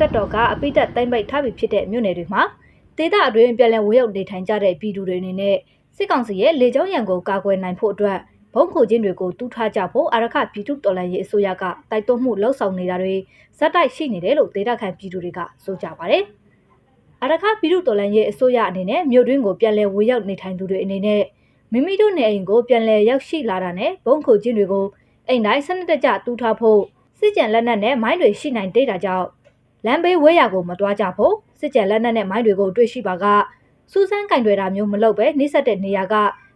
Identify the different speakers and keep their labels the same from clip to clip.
Speaker 1: တပ်တော်ကအပိတက်တိုင်းပိုက်ထားပြီးဖြစ်တဲ့မြို့နယ်တွေမှာဒေသအတွင်းပြည်လည်ဝေရောက်နေထိုင်ကြတဲ့ပြည်သူတွေအနေနဲ့စစ်ကောင်စီရဲ့လေကြောင်းရန်ကိုကာကွယ်နိုင်ဖို့အတွက်ဘုံခိုချင်းတွေကိုတူးထားကြဖို့အာရခပြည်သူတော်လှန်ရေးအစိုးရကတိုက်တွန်းမှုလှုံ့ဆော်နေတာတွေဇက်တိုက်ရှိနေတယ်လို့ဒေသခံပြည်သူတွေကဆိုကြပါတယ်။အာရခပြည်သူတော်လှန်ရေးအစိုးရအနေနဲ့မြို့တွင်းကိုပြည်လည်ဝေရောက်နေထိုင်သူတွေအနေနဲ့မိမိတို့နေအိမ်ကိုပြည်လည်ရောက်ရှိလာတာနဲ့ဘုံခိုချင်းတွေကိုအိမ်တိုင်းစနစ်တကျတူးထားဖို့ စစ်ကြံလက်နက်နဲ့မိုင်းတွေရှိနိုင်တဲ့တာကြောင့်လမ်းဘေးဝဲရကိုမတွားကြဖို့စစ်ကြံလက်နက်နဲ့မိုင်းတွေကိုတွေ့ရှိပါကစူးစမ်းကင်တွေတာမျိုးမလုပ်ပဲနှိစက်တဲ့နေရာက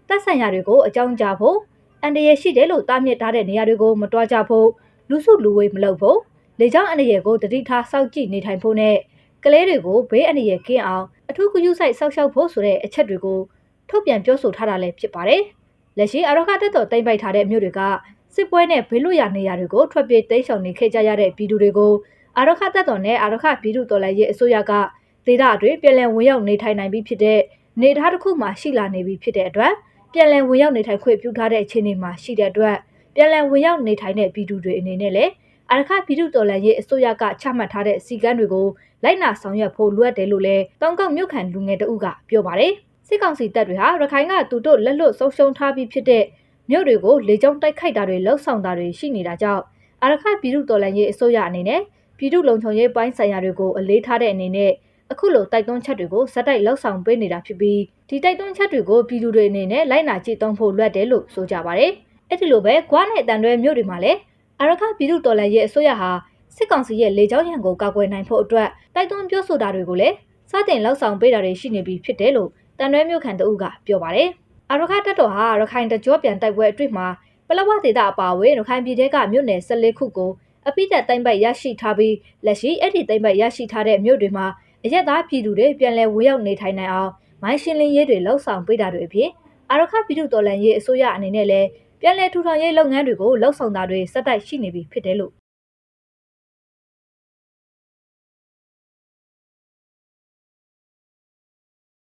Speaker 1: တပ်ဆိုင်ရာတွေကိုအကြောင်းကြားဖို့အန်တရယ်ရှိတယ်လို့တားမြစ်ထားတဲ့နေရာတွေကိုမတွားကြဖို့လူစုလူဝေးမလုပ်ဖို့လေကြောင်းအန်တရယ်ကိုတတိထားစောင့်ကြည့်နေထိုင်ဖို့နဲ့ကလေးတွေကိုဘေးအန္တရာယ်ကင်းအောင်အထူးဂရုစိုက်စောင့်ရှောက်ဖို့ဆိုတဲ့အချက်တွေကိုထုတ်ပြန်ပြောဆိုထားတာလည်းဖြစ်ပါတယ်။လက်ရှိအရောဂတက်တော်တိမ့်ပိုက်ထားတဲ့မြို့တွေက စစ်ပွဲနဲ့ဘေးလွတ်ရာနေရာတွေကိုထွက်ပြေးတိမ်းရှောင်နေခဲ့ကြရတဲ့ပြည်သူတွေကိုအာရခတပ်တော်နဲ့အာရခပြည်သူတော်လှန်ရေးအစိုးရကဒေသအတွင်းပြည်လည်ဝင်ရောက်နေထိုင်နိုင်ပြီးဖြစ်တဲ့နေသားတစ်ခုမှရှိလာနေပြီဖြစ်တဲ့အတွက်ပြည်လည်ဝင်ရောက်နေထိုင်ခွင့်ပြုထားတဲ့အခြေအနေမှာရှိတဲ့အတွက်ပြည်လည်ဝင်ရောက်နေထိုင်တဲ့ပြည်သူတွေအနေနဲ့လည်းအာရခပြည်သူတော်လှန်ရေးအစိုးရကချမှတ်ထားတဲ့စီကမ်းတွေကိုလိုက်နာဆောင်ရွက်ဖို့လိုအပ်တယ်လို့လည်းတောင်ကောက်မြို့ခံလူငယ်တအုပ်ကပြောပါတယ်စစ်ကောင်စီတပ်တွေဟာရခိုင်ကသူတို့လက်လွတ်ဆုံးရှုံးထားပြီးဖြစ်တဲ့ မြို့တွေကိုလေကြောင်းတိုက်ခိုက်တာတွေလှုပ်ဆောင်တာတွေရှိနေတာကြောင့်အာရခပြည်သူတော်လှန်ရေးအစိုးရအနေနဲ့ပြည်သူလုံခြုံရေးပိုင်းဆိုင်ရာတွေကိုအလေးထားတဲ့အနေနဲ့အခုလိုတိုက်တွန်းချက်တွေကိုဇက်တိုက်လှောက်ဆောင်ပေးနေတာဖြစ်ပြီးဒီတိုက်တွန်းချက်တွေကိုပြည်သူတွေအနေနဲ့လိုက်နာကြည့်သုံးဖို့လွတ်တယ်လို့ဆိုကြပါတယ်။အဲ့ဒီလိုပဲကွာနဲ့တန်တွဲမြို့တွေမှာလည်းအာရခပြည်သူတော်လှန်ရေးအစိုးရဟာစစ်ကောင်စီရဲ့လေကြောင်းရန်ကိုကာကွယ်နိုင်ဖို့အတွက်တိုက်တွန်းပြောဆိုတာတွေကိုလည်းစတင်လှောက်ဆောင်ပေးတာတွေရှိနေပြီဖြစ်တယ်လို့တန်တွဲမြို့ခံတအုပ်ကပြောပါတယ်။ အာရခတပ်တော်ဟာရခိုင်တကြောပြန်တိုက်ပွဲအတွေ့မှာပလဝဒေတာအပါအဝင်ရခိုင်ပြည်တဲကမြို့နယ်14ခုကိုအပိသက်သိမ့်ပိုက်ရရှိထားပြီးလက်ရှိအဲ့ဒီသိမ့်ပိုက်ရရှိထားတဲ့မြို့တွေမှာအရက်သားပြည်သူတွေပြန်လည်ဝေရောက်နေထိုင်နိုင်အောင်မိုင်းရှင်းလင်းရေးတွေလှုပ်ဆောင်ပေးတာတွေအပြင်အာရခပြည်သူတော်လှန်ရေးအစိုးရအနေနဲ့လည်းပြန်လည်ထူထောင်ရေးလုပ်ငန်းတွေကိုလှုပ်ဆောင်တာတွေစက်တိုက်ရှိနေပြီဖြစ်တယ်လို့